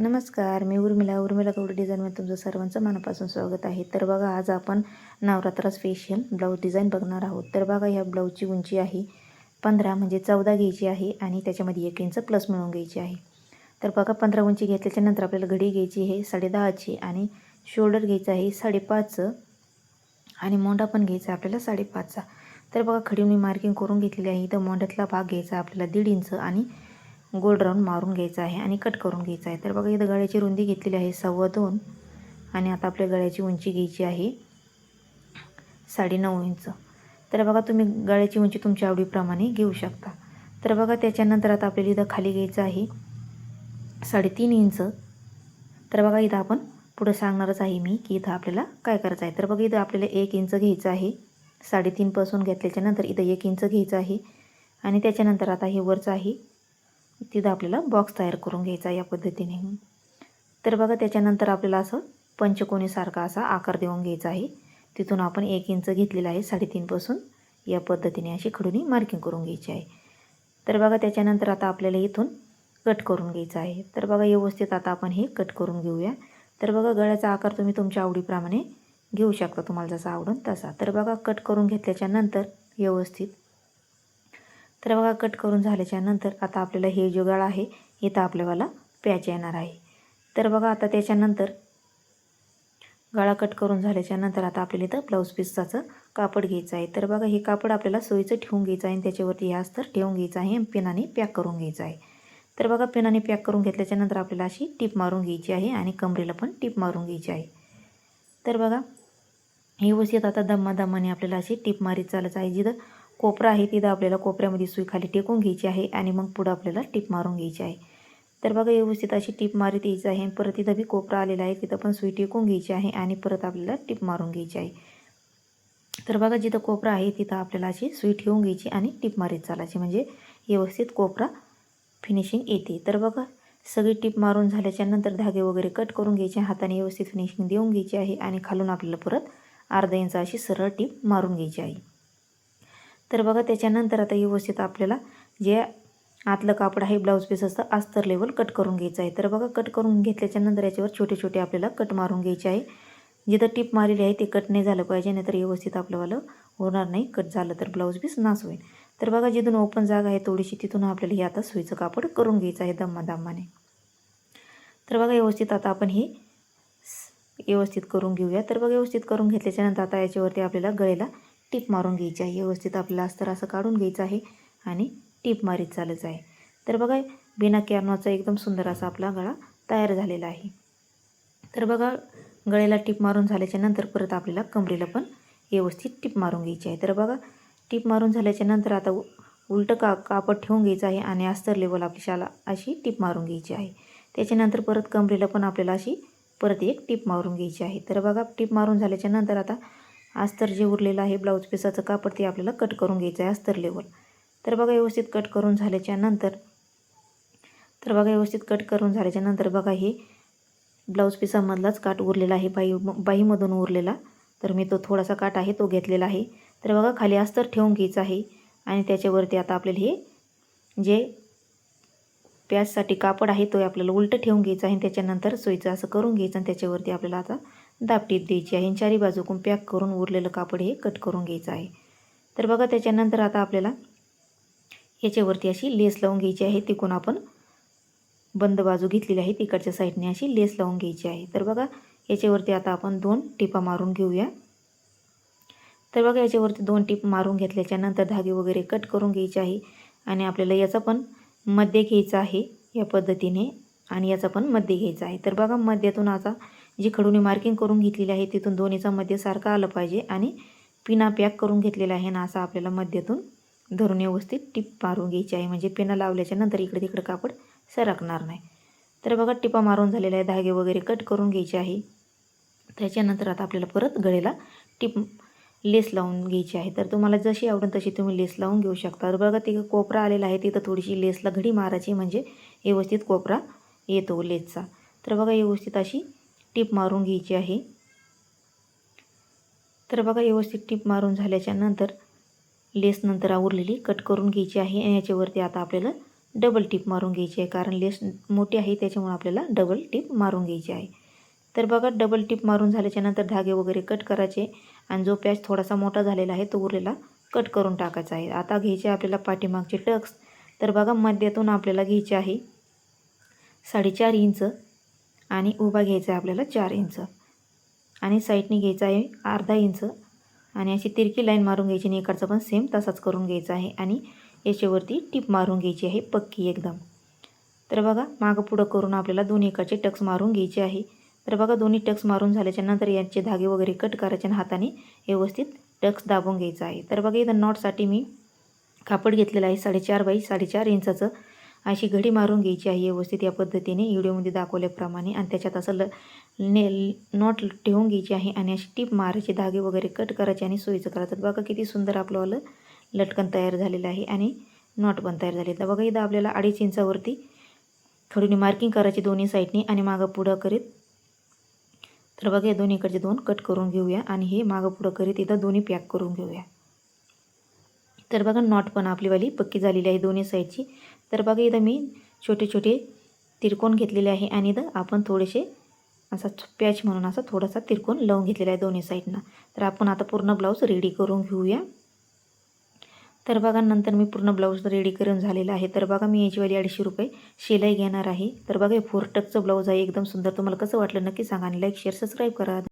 नमस्कार मी उर्मिला. उर्मिला कवडी डिझाईनमध्ये तुमचं सर्वांचं मनापासून स्वागत आहे. तर बघा आज आपण नवरात्र स्पेशल ब्लाऊज डिझाईन बघणार आहोत. तर बघा ह्या ब्लाऊजची उंची आहे पंधरा म्हणजे चौदा घ्यायची आहे आणि त्याच्यामध्ये एक इंच प्लस मिळून घ्यायची आहे. तर बघा पंधरा उंची घेतल्याच्या नंतर आपल्याला घडी घ्यायची आहे साडेदहाची आणि शोल्डर घ्यायचं आहे साडेपाचचं आणि मोंडा पण घ्यायचा आपल्याला साडेपाचचा. तर बघा खडी मी मार्किंग करून घेतलेली आहे. तर मोंड्यातला भाग घ्यायचा आपल्याला दीड इंच आणि गोल राऊंड मारून घ्यायचा आहे आणि कट करून घ्यायचा आहे. तर बघा इथं गळ्याची रुंदी घेतलेली आहे सव्वा दोन आणि आता आपल्या गळ्याची उंची घ्यायची आहे साडेनऊ इंच. तर बघा तुम्ही गळ्याची उंची तुमच्या आवडीप्रमाणे घेऊ शकता. तर बघा त्याच्यानंतर आता आपल्याला इथं खाली घ्यायचं आहे साडेतीन इंच. तर बघा इथं आपण पुढं सांगणारच आहे मी की इथं आपल्याला काय करायचं आहे. तर बघा इथं आपल्याला एक इंच घ्यायचं आहे. साडेतीनपासून घेतल्याच्यानंतर इथं एक इंच घ्यायचं आहे आणि त्याच्यानंतर आता हे वरचं आहे. तिथं आपल्याला बॉक्स तयार करून घ्यायचा या पद्धतीने. तर बघा त्याच्यानंतर आपल्याला असं पंचकोनीसारखा असा आकार देऊन घ्यायचा आहे. तिथून आपण एक इंच घेतलेला आहे साडेतीनपासून या पद्धतीने अशी खडूनी मार्किंग करून घ्यायची आहे. तर बघा त्याच्यानंतर आता आपल्याला इथून कट करून घ्यायचं आहे. तर बघा व्यवस्थित आता आपण हे कट करून घेऊया. तर बघा गळ्याचा आकार तुम्ही तुमच्या आवडीप्रमाणे घेऊ शकता. तुम्हाला जसा आवडून तसा. तर बघा कट करून घेतल्याच्यानंतर व्यवस्थित तर बघा कट करून झाल्याच्यानंतर आता आपल्याला हे जो गळा आहे इथं आपल्याला प्याच येणार आहे. तर बघा आता त्याच्यानंतर गळा कट करून झाल्याच्यानंतर आता आपल्याला इथं ब्लाऊज पीसचं कापड घ्यायचं आहे. तर बघा हे कापड आपल्याला सोयीचं ठेवून घ्यायचं आहे आणि त्याच्यावरती हे अस्तर ठेवून घ्यायचं आहे आणि पेनाने पॅक करून घ्यायचं आहे. तर बघा पेनाने पॅक करून घेतल्याच्यानंतर आपल्याला अशी टीप मारून घ्यायची आहे आणि कमरेला पण टीप मारून घ्यायची आहे. तर बघा हे व्यवस्थित आता दम्मा दम्माने आपल्याला अशी टीप मारीत चालत आहे जिथं कोपरा आहे तिथं आपल्याला कोपऱ्यामध्ये सुई खाली टेकून घ्यायची आहे आणि मग पुढं आपल्याला टीप मारून घ्यायची आहे. तर बघा व्यवस्थित अशी टीप मारीत यायची आहे परत तिथं बी कोपरा आलेला आहे तिथं पण सुई टेकून घ्यायची आहे आणि परत आपल्याला टीप मारून घ्यायची आहे. तर बघा जिथं कोपरा आहे तिथं आपल्याला अशी सुई ठेवून घ्यायची आणि टीप मारीत चालायची. म्हणजे व्यवस्थित कोपरा फिनिशिंग येते. तर बघा सगळी टीप मारून झाल्याच्यानंतर धागे वगैरे कट करून घ्यायचे हाताने व्यवस्थित फिनिशिंग देऊन घ्यायची आहे आणि खालून आपल्याला परत अर्धा इंच अशी सरळ टीप मारून घ्यायची आहे. तर बघा त्याच्यानंतर आता व्यवस्थित आपल्याला जे आतलं कापड आहे ब्लाऊज पीस असतं अस्तर लेवल कट करून घ्यायचं आहे. तर बघा कट करून घेतल्याच्यानंतर याच्यावर छोटे छोटे आपल्याला कट मारून घ्यायचे आहे. जिथं टिप मारलेली आहे ते कट नाही झालं पाहिजे नाहीतर व्यवस्थित आपल्यावालं होणार नाही. कट झालं तर ब्लाऊज पीस नास होईल. तर बघा जिथून ओपन जागा आहे थोडीशी तिथून आपल्याला हे आता सुईचं कापड करून घ्यायचं आहे दम्मा दम्माने तर बघा व्यवस्थित आता आपण हे व्यवस्थित करून घेऊया. तर बघा व्यवस्थित करून घेतल्याच्यानंतर आता याच्यावरती आपल्याला गळेला टीप मारून घ्यायची आहे. व्यवस्थित आपल्याला अस्तर असं काढून घ्यायचं आहे आणि टीप मारीत चालच आहे. तर बघा बिना कॅनवाचा एकदम सुंदर असा आपला गळा तयार झालेला आहे. तर बघा गळ्याला टीप मारून झाल्याच्यानंतर परत आपल्याला कमरेला पण व्यवस्थित टीप मारून घ्यायची आहे. तर बघा टीप मारून झाल्याच्यानंतर आता उलटं का कापड ठेवून घ्यायचं आहे आणि अस्तर लेवल आपली शाला अशी टीप मारून घ्यायची आहे. त्याच्यानंतर परत कमरेला पण आपल्याला अशी परत एक टीप मारून घ्यायची आहे. तर बघा टीप मारून झाल्याच्यानंतर आता अस्तर जे उरलेलं आहे ब्लाऊज पिसाचं कापड ते आपल्याला कट करून घ्यायचं आहे अस्तर लेवल तर बघा व्यवस्थित कट करून झाल्याच्यानंतर तर बघा व्यवस्थित कट करून झाल्याच्यानंतर बघा हे ब्लाऊज पिसामधलाच काट उरलेला आहे. बाई बाईमधून उरलेला. तर मी तो थोडासा काट आहे तो घेतलेला आहे. तर बघा खाली अस्तर ठेवून घ्यायचं आहे. आणि त्याच्यावरती आता आपल्याला हे जे प्याजसाठी कापड आहे तो आपल्याला उलटं ठेवून घ्यायचं आहे. त्याच्यानंतर सोयीचं असं करून घ्यायचं आणि त्याच्यावरती आपल्याला आता दापटीत द्यायची आहे. चारी बाजूकून पॅक करून उरलेलं कापड हे कट करून घ्यायचं आहे. तर बघा त्याच्यानंतर आता आपल्याला याच्यावरती अशी लेस लावून घ्यायची आहे. तिकून आपण बंद बाजू घेतलेली आहे. तिकडच्या साईडने अशी लेस लावून घ्यायची आहे. तर बघा याच्यावरती आता आपण दोन टिपा मारून घेऊया. तर बघा याच्यावरती दोन टिप मारून घेतल्याच्या नंतर धागे वगैरे कट करून घ्यायचे आहे. आणि आपल्याला याचा पण मध्य घ्यायचा आहे या पद्धतीने. आणि याचा पण मध्य घ्यायचा आहे. तर बघा मध्यातून आता जी खडूने मार्किंग करून घेतलेली आहे तिथून दोन्हीचा मध्य सारखा आलं पाहिजे आणि पिना पॅक करून घेतलेला आहे ना असा आपल्याला मध्यातून धरून व्यवस्थित टिप मारून घ्यायची आहे. म्हणजे पिना लावल्याच्या नंतर इकडे तिकडे कापड सरकणार नाही. तर बघा टिपा मारून झालेला आहे धागे वगैरे कट करून घ्यायचे आहे. त्याच्यानंतर आता आपल्याला परत गळेला टिप लेस लावून घ्यायची आहे. तर तुम्हाला जशी आवडेल तशी तुम्ही लेस लावून घेऊ शकता. तर बघा तिथं कोपरा आलेला आहे. तिथं थोडीशी लेसला घडी मारायची म्हणजे व्यवस्थित कोपरा येतो लेसचा तर बघा व्यवस्थित अशी टीप मारून घ्यायची आहे. तर बघा व्यवस्थित टीप मारून झाल्याच्यानंतर लेस नंतर आवरलेली कट करून घ्यायची आहे आणि याच्यावरती आता आपल्याला डबल टीप मारून घ्यायची आहे कारण लेस मोठी आहे त्याच्यामुळे आपल्याला डबल टीप मारून घ्यायची आहे. तर बघा डबल टीप मारून झाल्याच्यानंतर धागे वगैरे कट करायचे आणि जो पॅच थोडासा मोठा झालेला आहे तो उरलेला कट करून टाकायचा आहे. आता घ्यायचे आपल्याला पाठीमागचे टक्स. तर बघा मध्यातून आपल्याला घ्यायचे आहे साडेचार इंच आणि उभा घ्यायचा आहे आपल्याला चार इंच. आणि साईडने घ्यायचा आहे अर्धा इंच. आणि अशी तिरकी लाईन मारून घ्यायची आणि इकडचा पण सेम तसाच करून घ्यायचा आहे. आणि याच्यावरती टिप मारून घ्यायची आहे पक्की एकदम. तर बघा मागं पुढं करून आपल्याला दोन्ही इकडचे टक्स मारून घ्यायचे आहे. तर बघा दोन्ही टक्स मारून झाल्याच्यानंतर यांचे धागे वगैरे कट करायचे हाताने व्यवस्थित टक्स दाबून घ्यायचा आहे. तर बघा इथं नॉटसाठी मी कापड घेतलेलं आहे साडेचार बाई साडेचार इंचाचं. अशी घडी मारून घ्यायची आहे व्यवस्थित या पद्धतीने व्हिडिओमध्ये दाखवल्याप्रमाणे. आणि त्याच्यात असं ल ने नॉट ठेवून घ्यायची आहे आणि अशी टीप मारायची धागे वगैरे कट करायचे आणि सोयीचं करायचं. बघा किती सुंदर आपलंवालं लटकन तयार झालेलं आहे आणि नॉट पण तयार झाले तर बघा इथं आपल्याला अडीच इंचावरती थोडी मार्किंग करायची दोन्ही साईडनी आणि मागं पुढं करीत तर बघा या दोन्हीकडचे दोन कट करून घेऊया आणि हे मागं पुढं करीत इथं दोन्ही पॅक करून घेऊया. तर बघा नॉट पण आपलीवाली पक्की झालेली आहे दोन्ही साईडची तर बघा इथं मी छोटे छोटे तिरकोण घेतलेले आहे आणि इथं आपण थोडेसे असा पॅच म्हणून असा थोडासा तिरकोण लावून घेतलेला आहे दोन्ही साईडनं. तर आपण आता पूर्ण ब्लाऊज रेडी करून घेऊया. तर बघा नंतर मी पूर्ण ब्लाऊज रेडी करून झालेला आहे. तर बघा मी याचीवाली अडीचशे रुपये शिलाई घेणार आहे. तर बघा हे फोर टकचं ब्लाऊज आहे. एकदम सुंदर. तुम्हाला कसं वाटलं नक्की सांगा आणि लाईक शेअर सबस्क्राईब करा.